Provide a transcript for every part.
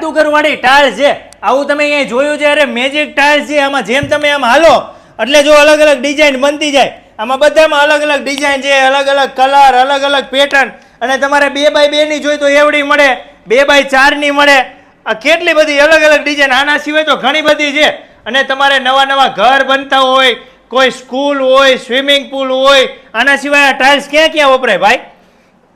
જાદુગરવાળી tiles છે. આવું તમે અહીંયા જોયું છે, અરે મેજિક ટાઇલ્સ છે. આમાં જેમ તમે આમ હાલો, એટલે જો અલગ અલગ ડિઝાઇન બનતી જાય. આમાં બધામાં અલગ અલગ ડિઝાઇન છે, અલગ અલગ કલર અલગ અલગ પેટર્ન અને તમારે બે બાય બેની જોઈ તો એવડી મળે, બે બાય ચારની મળે. આ કેટલી બધી અલગ અલગ ડિઝાઇન આના સિવાય તો ઘણી બધી છે. અને તમારે નવા નવા ઘર બનતા હોય, કોઈ સ્કૂલ હોય સ્વિમિંગ પુલ હોય, આના સિવાય આ ટાઇલ્સ ક્યાં ક્યાં વપરાય ભાઈ?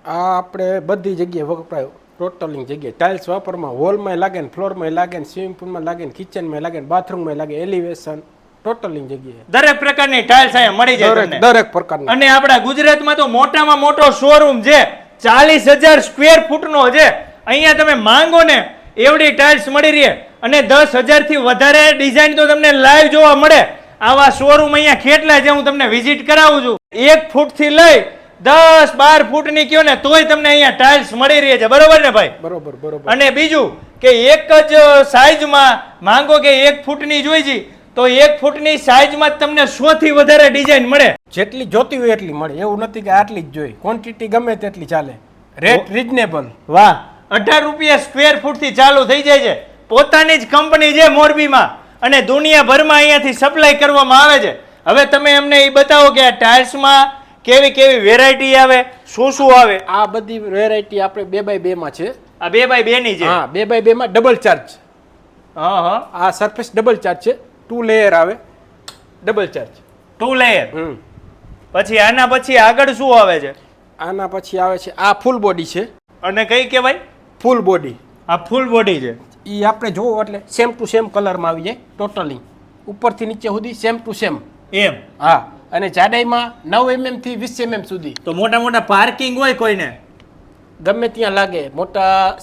આ આપણે બધી જગ્યાએ વપરાય. ટોટલિંગ જગ્યાએ ટાઇલ્સ વાપરમાં હોલમાં લાગે ને ફ્લોરમાં લાગે ને સ્વિમિંગ પુલમાં લાગે ને કિચનમાં લાગે ને બાથરૂમમાં લાગે એલિવેશન ટોટલિંગ જગ્યાએ. દરેક પ્રકારની ટાઇલ્સ અહીંયા મળી જાય દરેક પ્રકારની. અને આપણા ગુજરાતમાં તો મોટામાં મોટો શોરૂમ છે ચાલીસ હજાર સ્ક્વેર ફૂટનો છે. અહીંયા તમે માંગો ને એવડી ટાઇલ્સ મળી રહે. અને દસ હજારથી વધારે ડિઝાઇન તો તમને લાઈવ જોવા મળે. આવા શોરૂમ અહીંયા કેટલા છે હું તમને વિઝિટ કરાવું છું. એક ફૂટથી લઈ દસ બાર ફૂટની કયો ને તોય તમને અહીંયા ટાઇલ્સ મળી રહી છે. બરોબર ને ભાઈ? બરોબર બરોબર. અને બીજું કે એક જ સાઇઝમાં માંગો કે એક ફૂટની જોઈ છે તો એક ફૂટની સાઇઝમાં તમને સોથી વધારે ડિઝાઇન મળે. જેટલી જોતી હોય એટલી મળે. એવું નથી કે આટલી જ જોઈ. ક્વોન્ટિટી ગમે તેટલી ચાલે. રેટ રિઝનેબલ વાહ. અઢાર રૂપિયા સ્ક્વેર ફૂટથી ચાલુ થઈ જાય છે. પોતાની જ કંપની છે મોરબીમાં. અને દુનિયાભરમાં અહીંયાથી સપ્લાય કરવામાં આવે છે. હવે તમે અમને એ બતાવો કે આ ટાઇલ્સમાં કેવી કેવી વેરાયટી આવે શું શું આવે? આ બધી વેરાયટી આપણે બે બાય બે માં છે. આ બે બાય બે ની છે? હા બે બાય બે માં ડબલ ચાર્જ હા હા. આ સરફેસ ડબલ ચાર્જ છે. ટુ લેયર આવે. ડબલ ચાર્જ ટુ લેયર પછી આના પછી આગળ શું આવે છે? આના પછી આવે છે આ ફૂલ બોડી છે. અને કઈ કહેવાય? ફૂલ બોડી આ ફૂલ બોડી છે. એ આપણે જોવો એટલે સેમ ટુ સેમ કલરમાં આવી જાય ટોટલી ઉપરથી નીચે સુધી સેમ ટુ સેમ એમ. હા. અને જાડાઈમાં નવ એમએમથી વીસ એમએમ સુધી. તો મોટા મોટા પાર્કિંગ હોય કોઈને? ગમે ત્યાં લાગે. મોટા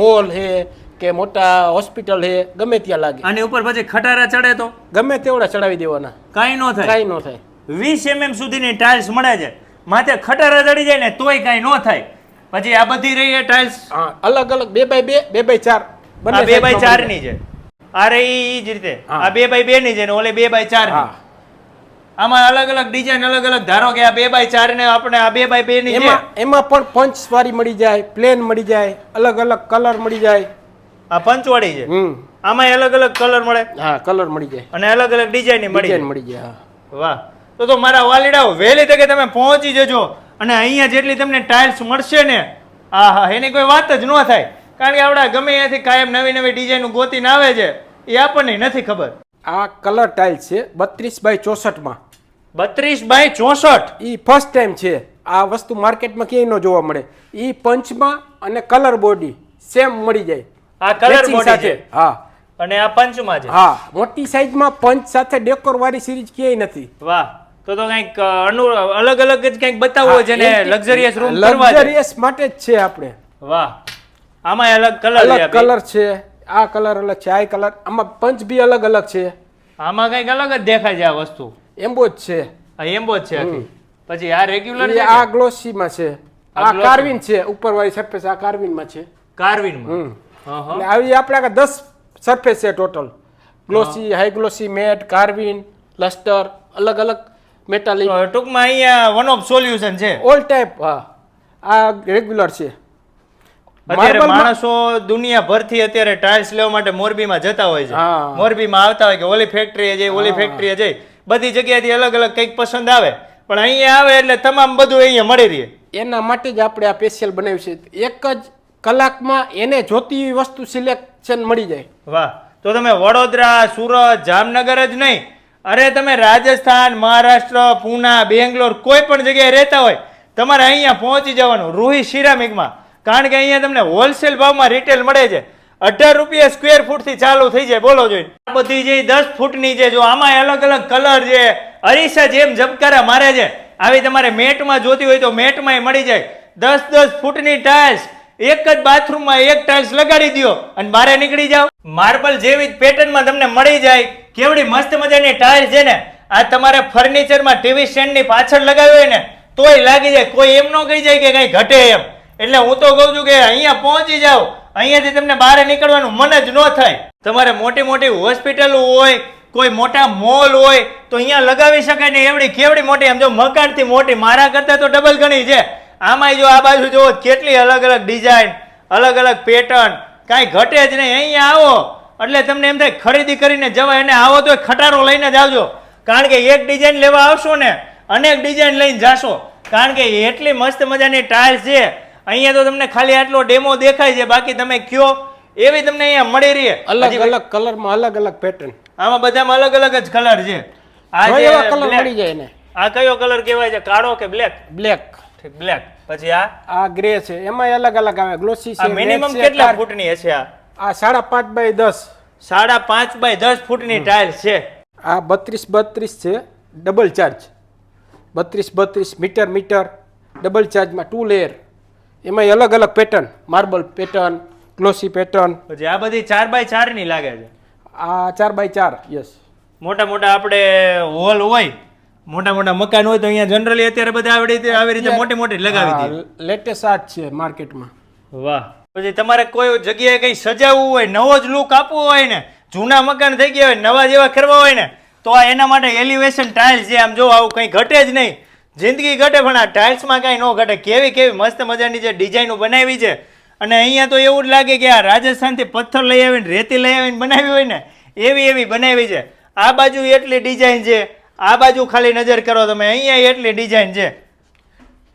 મોલ હે કે મોટા હોસ્પિટલ હે ગમે ત્યાં લાગે. આની ઉપર પછી ખટારા ચડે તો? ગમે તેવડા ચડાવી દેવાના. કાંઈ ન થાય. કાંઈ ન થાય. વીસ એમએમ સુધીની ટાઇલ્સ મળે છે. માથે ખટારા ચડી જાય ને તોય કાંઈ ન થાય. પછી આ બધી રહી એ ટાઇલ્સ? અલગ અલગ. બે બાય બે બે બાય ચાર. બે બાય ચારની છે. આ રહી એ જ રીતે. આ બે બાય બે ની છે ને ઓલે બે બાય ચાર હા. ની આમાં અલગ અલગ ડિઝાઇન અલગ અલગ ધારો કે આ બે બાય ચાર ને આપણે આ બે બાય બે ની એમાં એમાં પણ પંચ સ્વારી મળી જાય પ્લેન મળી જાય અલગ અલગ કલર મળી જાય. આ પંચવાળી છે? આમાં અલગ અલગ કલર મળે? હા કલર મળી જાય. અને અલગ અલગ ડિઝાઇન મળી જાય. મળી જાય વાહ. તો તો મારા વાલીડાઓ વહેલી તકે તમે પહોંચી જજો અને અહીંયા જેટલી તમને ટાઇલ્સ મળશે ને હા હા એની કોઈ વાત જ ન થાય. કારણ કે આપણા ગમે ત્યાંથી કાયમ નવી નવી ડિઝાઇન ગોતીને આવે છે એ આપણને નથી ખબર. આ કલર ટાઇલ્સ છે બત્રીસ બાય ચોસઠમાં. બત્રીસ બાય ચોસઠ. એ ફર્સ્ટ ટાઈમ છે. આ વસ્તુ માર્કેટમાં ક્યાંય ન જોવા મળે. એ પંચમાં અને કલર બોડી સેમ મળી જાય. આ કલર બોડી છે. હા. અને આ પંચમાં છે. હા. મોટી સાઈઝમાં પંચ સાથે ડેકોર વાળી સિરીઝ ક્યાંય નથી. વાહ. તો તો કંઈક અનુ અલગ અલગ જ કંઈક બતાવવું છે ને લક્ઝરિયસ રૂમ કરવા લક્ઝરિયસ માટે જ છે આપણે. વાહ. આમાં અલગ કલર અલગ કલર છે. આ કલર અલગ છે આ કલર આમાં પંચ બી અલગ અલગ છે. આમાં કંઈક અલગ જ દેખાય છે આ વસ્તુ. એમ્બો જ છે. આ એમ્બો જ છે પછી આ રેગ્યુલર છે આ ગ્લોસીમાં છે. આ કાર્વિન છે ઉપર વાળી સરફેસ આ કાર્વિનમાં છે. કાર્વિનમાં? હમ. હા હા એટલે આવી આપણા દસ સરફેસ છે total glossy high glossy matt carving lustre metallic અલગ મેટાલિક ટૂંકમાં અહીંયા વન ઓફ સોલ્યુશન છે. ઓલ ટાઈપ હા. આ રેગ્યુલર છે. અત્યારે માણસો દુનિયાભરથી અત્યારે ટાઇલ્સ લેવા માટે મોરબીમાં જતા હોય છે. મોરબીમાં આવતા હોય કે ઓલી ફેક્ટરીએ જઈ ઓલી ફેક્ટરીએ જઈ. બધી જગ્યાએથી અલગ અલગ કંઈક પસંદ આવે. પણ અહીંયા આવે એટલે તમામ બધું અહીંયા મળી રહે. એના માટે જ આપણે આ સ્પેશિયલ બનાવ્યું છે. એક જ કલાકમાં એને જોતી એવી વસ્તુ સિલેક્શન મળી જાય. વાહ. તો તમે વડોદરા સુરત જામનગર જ નહીં. અરે તમે રાજસ્થાન મહારાષ્ટ્ર પૂના બેંગ્લોર કોઈ પણ જગ્યાએ રહેતા હોય તમારે અહીંયા પહોંચી જવાનું રૂહી સિરામિકમાં. કારણ કે અહીંયા તમને હોલસેલ ભાવમાં રિટેલ મળે છે. અઢાર રૂપિયા સ્ક્વેર ફૂટથી ચાલુ થઈ જાય. બોલો જોઈ આ બધી જે દસ ફૂટની છે જો આમાં અલગ અલગ કલર છે અરીસા જેમ ઝબકારા મારે છે. આવી તમારે મેટમાં જોતી હોય તો મેટમાંય મળી જાય. દસ દસ ફૂટની ટાઇલ્સ એક જ બાથરૂમમાં એક ટાઇલ્સ લગાડી દ્યો અને બહાર નીકળી જાઓ. માર્બલ જેવી જ પેટર્નમાં તમને મળી જાય. કેવડી મસ્ત મજાની ટાઇલ્સ છે ને. આ તમારે ફર્નિચરમાં ટીવી સ્ટેન્ડની પાછળ લગાવી હોય ને, તોય લાગી જાય. કોઈ એમ ન કહી જાય કે કઈ ઘટે એમ. એટલે હું તો કહું છું કે અહીંયા પહોંચી જાઓ. અહીંયાથી તમને બહાર નીકળવાનું મન જ ન થાય. તમારે મોટી મોટી હોસ્પિટલ હોય, કોઈ મોટા મોલ હોય, તો અહીંયા લગાવી શકાય ને એવડી કેવડી મોટી, આમ જો મકાનથી મોટી, મારા કરતાં તો ડબલ ગણી છે. આમાંય જો આ બાજુ જુઓ, કેટલી અલગ અલગ ડિઝાઇન અલગ અલગ પેટર્ન કાંઈ ઘટે જ નહીં. અહીંયા આવો. એટલે તમને એમ થાય, ખરીદી કરીને જવાય અને આવો તો ખટારો લઈને જ આવજો. કારણ કે એક ડિઝાઇન લેવા આવશો ને, અનેક ડિઝાઇન લઈને જાશો. કારણ કે એટલી મસ્ત મજાની ટાઇલ્સ છે. અહીંયા તો તમને ખાલી આટલો ડેમો દેખાય છે બાકી તમે કયો? એવી તમને અહીંયા મળી રહી. અલગ અલગ કલરમાં અલગ અલગ પેટર્ન આમાં બધામાં અલગ અલગ જ કલર છે. આ જે કલર મળી જાય ને આ કયો કલર કહેવાય છે કાળો કે બ્લેક બ્લેક બ્લેક પછી આ? આ ગ્રે છે. એમાં અલગ અલગ આવે. ગ્લોસી છે મિનિમમ કેટલા ફૂટની હશે આ? આ સાડા પાંચ બાય દસ. સાડા પાંચ બાય દસ ફૂટની ટાઇલ છે. આ બત્રીસ બત્રીસ છે ડબલ ચાર્જ બત્રીસ બત્રીસ મીટર મીટર. ડબલ ચાર્જમાં ટુ લેયર એમાં અલગ અલગ pattern marble pattern glossy pattern પછી આ બધી ચાર બાય ચારની લાગે છે. આ ચાર બાય ચાર યસ મોટા મોટા આપણે હોલ હોય મોટા મોટા મકાન હોય તો અહીંયા જનરલી અત્યારે બધા આવી રીતે આવી રીતે મોટી મોટી લગાવી દે. લેટેસ્ટ આ જ છે માર્કેટમાં વાહ. પછી તમારે કોઈ જગ્યાએ કંઈ સજાવવું હોય નવો જ લુક આપવો હોય ને જૂના મકાન થઈ ગયા હોય નવા જેવા કરવા હોય ને તો આ એના માટે એલિવેશન ટાઇલ્સ છે આમ જો આવું કંઈ ઘટે જ નહીં. જિંદગી ઘટે પણ આ ટાઇલ્સમાં કાંઈ ન ઘટે. કેવી કેવી મસ્ત મજાની જે ડિઝાઇનો બનાવી છે. અને અહીંયા તો એવું જ લાગે કે આ રાજસ્થાનથી પથ્થર લઈ આવીને, રેતી લઈ આવીને બનાવી હોય ને, એવી એવી બનાવી છે. આ બાજુ એટલી ડિઝાઇન છે. આ બાજુ ખાલી નજર કરો તમે. અહીંયા એટલી ડિઝાઇન છે.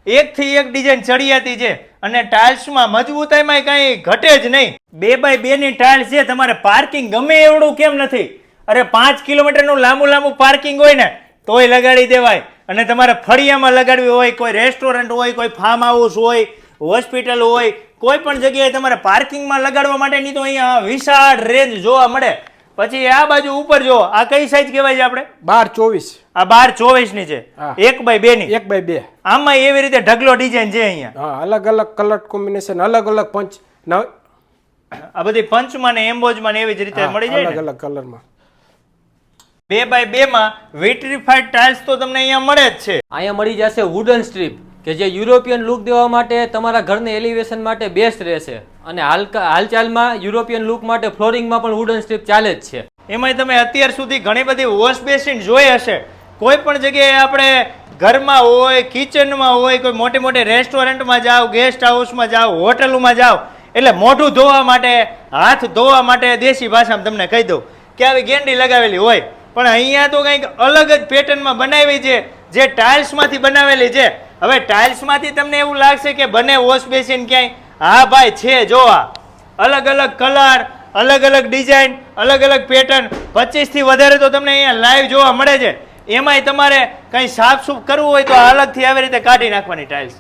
એકથી એક ડિઝાઇન ચડિયાતી છે. અને ટાઇલ્સમાં મજબૂતાઈમાં કાંઈ ઘટે જ નહીં. બે બાય બેની ટાઇલ્સ છે. તમારે પાર્કિંગ ગમે એવડું કેમ નથી. અરે પાંચ કિલોમીટરનું લાંબુ લાંબુ પાર્કિંગ હોય ને, તોય લગાડી દેવાય. અને તમારે ફળિયામાં લગાડવી હોય કોઈ રેસ્ટોરન્ટ હોય કોઈ ફાર્મ હાઉસ હોય હોસ્પિટલ હોય કોઈ પણ જગ્યાએ તમારે પાર્કિંગમાં લગાડવા માટેની તો અહીંયા વિશાળ રેન્જ જોવા મળે. પછી આ બાજુ ઉપર જો આ કઈ સાઈઝ કહેવાય છે આપણે? બાર ચોવીસ. આ બાર ચોવીસની છે એક બાય બે ની. એક બાય બે. આમાં એવી રીતે ઢગલો ડિઝાઇન છે અહીંયા. અલગ અલગ કલર કોમ્બિનેશન અલગ અલગ પંચ આ બધી પંચમાં ને એમ્બોજમાં ને એવી જ રીતે મળી જાય અલગ અલગ કલરમાં બે બાય બે માં વિટ્રીફાઈડ ટાઇલ્સ તો તમને અહીંયા મળે જ છે. અહીંયા મળી જશે વુડન સ્ટ્રીપ કે જે યુરોપિયન લુક દેવા માટે તમારા ઘરને એલિવેશન માટે બેસ્ટ રહેશે. અને હાલ હાલચાલમાં યુરોપિયન લુક માટે ફ્લોરિંગમાં પણ વુડન સ્ટ્રીપ ચાલે જ છે. એમાંય તમે અત્યાર સુધી ઘણી બધી વોશ બેસિન જોઈ હશે. કોઈ પણ જગ્યાએ આપણે ઘરમાં હોય કિચનમાં હોય કોઈ મોટી મોટી રેસ્ટોરન્ટમાં જાઓ ગેસ્ટ હાઉસમાં જાઓ હોટલમાં જાઓ એટલે મોઢું ધોવા માટે હાથ ધોવા માટે દેશી ભાષામાં તમને કહી દઉં કે આવી ગેંડી લગાવેલી હોય પણ અહીંયા તો કંઈક અલગ જ પેટર્નમાં બનાવી છે, જે ટાઇલ્સમાંથી બનાવેલી છે. હવે ટાઇલ્સમાંથી તમને એવું લાગશે કે બને વોશ બેસિન ક્યાંય? હા ભાઈ, છે, જોવા. અલગ અલગ કલર, અલગ અલગ ડિઝાઇન, અલગ અલગ પેટર્ન. પચીસથી વધારે તો તમને અહીંયા લાઈવ જોવા મળે છે. એમાંય તમારે કંઈ સાફ સૂફ કરવું હોય તો આ અલગથી આવી રીતે કાઢી નાખવાની ટાઇલ્સ.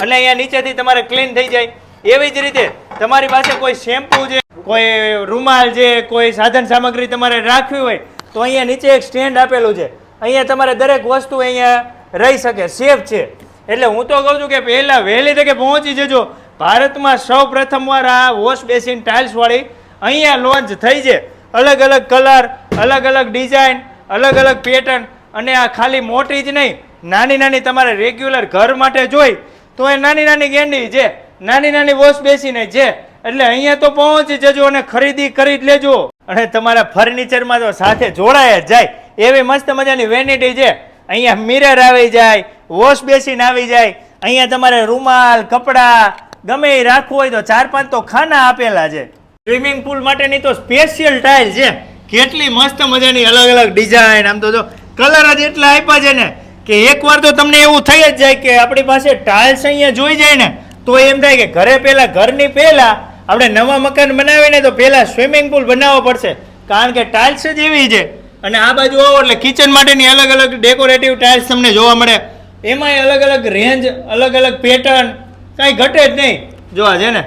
એટલે અહીંયા નીચેથી તમારે ક્લીન થઈ જાય. એવી જ રીતે તમારી પાસે કોઈ શેમ્પૂ છે, કોઈ રૂમાલ છે, કોઈ સાધન સામગ્રી તમારે રાખવી હોય તો અહીંયા નીચે એક સ્ટેન્ડ આપેલું છે. અહીંયા તમારે દરેક વસ્તુ અહીંયા રહી શકે સેફ છે. એટલે હું તો કહું છું કે પહેલાં વહેલી તકે પહોંચી જજો. ભારતમાં સૌ પ્રથમવાર આ વોશ બેસિન ટાઇલ્સવાળી અહીંયા લોન્ચ થઈ છે. અલગ અલગ કલર અલગ અલગ ડિઝાઇન અલગ અલગ પેટર્ન અને આ ખાલી મોટી જ નહીં, નાની નાની તમારે રેગ્યુલર ઘર માટે જોઈ. તો એ નાની નાની ગેંડી છે, નાની નાની વોશ બેસીને છે. એટલે અહીંયા તો પહોંચી જજો અને ખરીદી કરી જ લેજો. અને તમારા ફર્નિચરમાં તો સાથે જોડાય જ જાય. એવી મસ્ત મજાની વેનિટી છે. અહીંયા મિરર આવી જાય વોશ બેસીન આવી જાય. અહીંયા તમારે રૂમાલ, કપડાં, ગમે એ રાખવું હોય તો ચાર પાંચ તો ખાના આપેલા છે. સ્વિમિંગ પુલ માટેની તો સ્પેશિયલ ટાઇલ છે. કેટલી મસ્ત મજાની અલગ અલગ ડિઝાઇન આમ તો જો કલર જ એટલા આપ્યા છે ને કે એકવાર તો તમને એવું થઈ જ જાય કે આપણી પાસે ટાઇલ્સ અહીંયા જોઈ જાય ને, તો એમ થાય કે ઘરે પહેલાં, ઘરની પહેલા આપણે નવા મકાન બનાવીને તો પહેલાં સ્વિમિંગ પુલ બનાવવો પડશે. કારણ કે ટાઇલ્સ જ એવી છે. અને આ બાજુ આવો એટલે કિચન માટેની અલગ અલગ ડેકોરેટિવ ટાઇલ્સ તમને જોવા મળે. એમાંય અલગ અલગ રેન્જ અલગ અલગ પેટર્ન કાંઈ ઘટે જ નહીં. જોવા છે ને?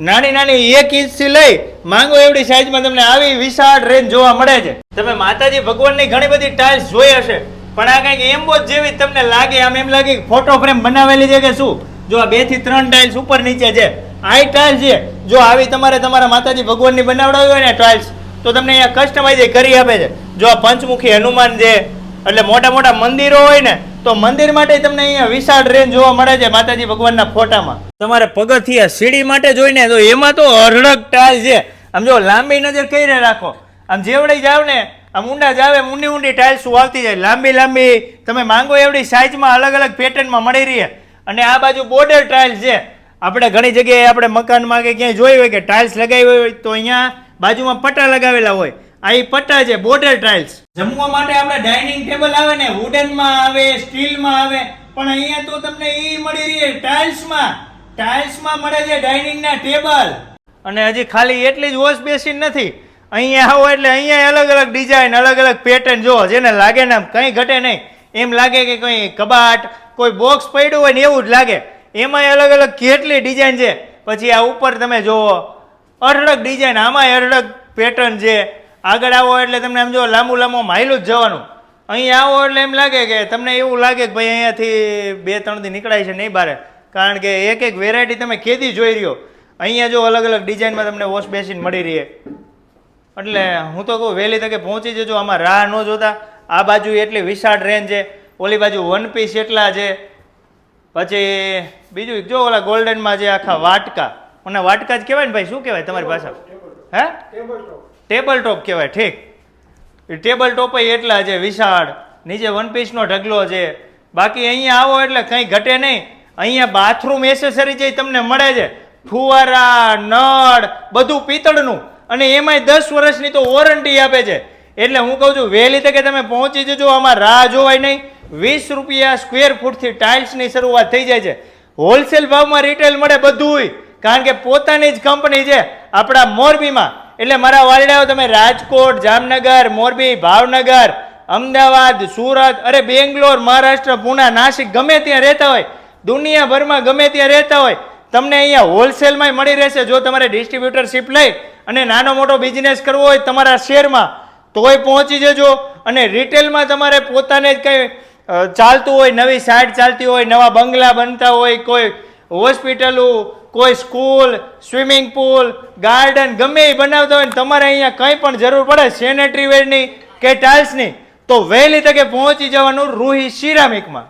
નાની નાની એક ઇંચથી લઈ માંગો એવડી સાઈઝમાં તમને આવી વિશાળ રેન્જ જોવા મળે છે. તમે માતાજી ભગવાનની ઘણી બધી ટાઇલ્સ જોઈ હશે. પણ આ કંઈક એમ્બોજ જેવી તમને લાગે, આમ એમ લાગે ફોટો ફ્રેમ બનાવેલી છે કે શું? જો આ બેથી ત્રણ ટાઇલ્સ ઉપર નીચે છે. આ ટાઇલ્સ છે. જો આવી તમારે તમારા માતાજી ભગવાનની બનાવડાવી હોય ને ટાઇલ્સ તો તમને અહીંયા કસ્ટમાઇઝ કરી આપે છે. જો આ પંચમુખી હનુમાન છે, એટલે મોટા મોટા મંદિરો હોય ને, તો મંદિર માટે તમને અહીંયા વિશાળ રેન્જ જોવા મળે છે માતાજી ભગવાનના ફોટામાં. તમારે પગથિયા સીડી માટે જોઈને, તો એમાં તો અઢળક ટાઇલ છે. આમ જો લાંબી નજર કઈ રાખો. આમ જેવડે જાવ ને, આમ ઊંડા જાવે ઊંડી ઊંડી ટાઇલ્સ આવતી જાય? લાંબી લાંબી, તમે માંગો એવડી સાઇઝમાં અલગ અલગ પેટર્નમાં મળી રહી. અને આ બાજુ બોર્ડર ટાઇલ્સ છે. આપણે ઘણી જગ્યાએ આપણે મકાનમાં કે ક્યાંય જોયું હોય કે ટાઇલ્સ લગાવી હોય તો અહીંયા બાજુમાં પટ્ટા લગાવેલા હોય. આ એ પટ્ટા છે બોર્ડર ટાઇલ્સ જમવા માટે આપણે ડાઇનિંગ ટેબલ આવે ને વુડનમાં આવે સ્ટીલમાં આવે, પણ અહીંયા તો તમને એ મળી રહી ટાઇલ્સમાં ટાઇલ્સમાં મળે છે ડાઇનિંગના ટેબલ અને હજી ખાલી એટલી જ વોશ બેસીન નથી. અહીંયા આવો એટલે અહીંયા અલગ અલગ ડિઝાઇન અલગ અલગ પેટર્ન જો જેને લાગે ને કંઈ ઘટે નહીં. એમ લાગે કે કંઈ કબાટ, કોઈ બોક્સ પડ્યું હોય ને એવું જ લાગે. એમાંય અલગ અલગ કેટલી ડિઝાઇન છે? પછી આ ઉપર તમે જુઓ, અઢળક ડિઝાઇન આમાંય અઢળક પેટર્ન છે. આગળ આવો એટલે તમને આમ જો લાંબુ લાંબુ માયલું જ જવાનું. અહીંયા આવો એટલે એમ લાગે કે તમને એવું લાગે કે ભાઈ અહીંયાથી બે ત્રણ દી નીકળાય છે નહીં બારે. કારણ કે એક એક વેરાયટી તમે કેદી જોઈ રહ્યો. અહીંયા જો અલગ અલગ ડિઝાઇનમાં તમને વોશ બેસીન મળી રહી. એટલે હું તો કહું, વહેલી તકે પહોંચી જજો, આમાં રાહ ન જોતા. આ બાજુ એટલી વિશાળ રેન્જ છે. ઓલી બાજુ વન પીસ એટલા છે. પછી બીજું જો ઓલા ગોલ્ડનમાં જે આખા વાટકા મને વાટકા જ કહેવાય ને ભાઈ શું કહેવાય તમારી ભાષા? હે? ટેબલ ટોપ કહેવાય ઠીક. એ ટેબલ ટોપ એટલા છે વિશાળ નીચે વન પીસનો ઢગલો છે. બાકી અહીંયા આવો એટલે કંઈ ઘટે નહીં. અહીંયા બાથરૂમ એસેસરી જે તમને મળે છે ફુવારા નળ બધું પિત્તળનું. અને એમાંય દસ વર્ષની તો વોરંટી આપે છે. એટલે હું કહું છું વહેલી તકે તમે પહોંચી જજો આમાં રાહ જોવાય નહીં. વીસ રૂપિયા સ્ક્વેર ફૂટથી ટાઇલ્સની શરૂઆત થઈ જાય છે. હોલસેલ ભાવમાં રિટેલ મળે બધુંય. કારણ કે પોતાની જ કંપની છે આપણા મોરબીમાં. એટલે મારા વાલીડાઓ, તમે રાજકોટ, જામનગર, મોરબી, ભાવનગર, અમદાવાદ, સુરત, અરે બેંગ્લોર, મહારાષ્ટ્ર, પુના, નાસિક, ગમે ત્યાં રહેતા હોય, દુનિયાભરમાં ગમે ત્યાં રહેતા હોય, તમને અહીંયા હોલસેલમાં મળી રહેશે. જો તમારે ડિસ્ટ્રીબ્યુટરશીપ લઈ અને નાનો મોટો બિઝનેસ કરવો હોય તમારા શહેરમાં તોય પહોંચી જજો. અને રિટેલમાં તમારે પોતાને જ કંઈ ચાલતું હોય, નવી સાઇટ ચાલતી હોય, નવા બંગલા બનતા હોય, કોઈ હોસ્પિટલો કોઈ સ્કૂલ સ્વિમિંગ પુલ ગાર્ડન ગમે એ બનાવતા હોય તમારે અહીંયા કંઈ પણ જરૂર પડે સેનેટરી વેરની કે ટાઇલ્સની તો વહેલી તકે પહોંચી જવાનું રૂહી સિરામિકમાં.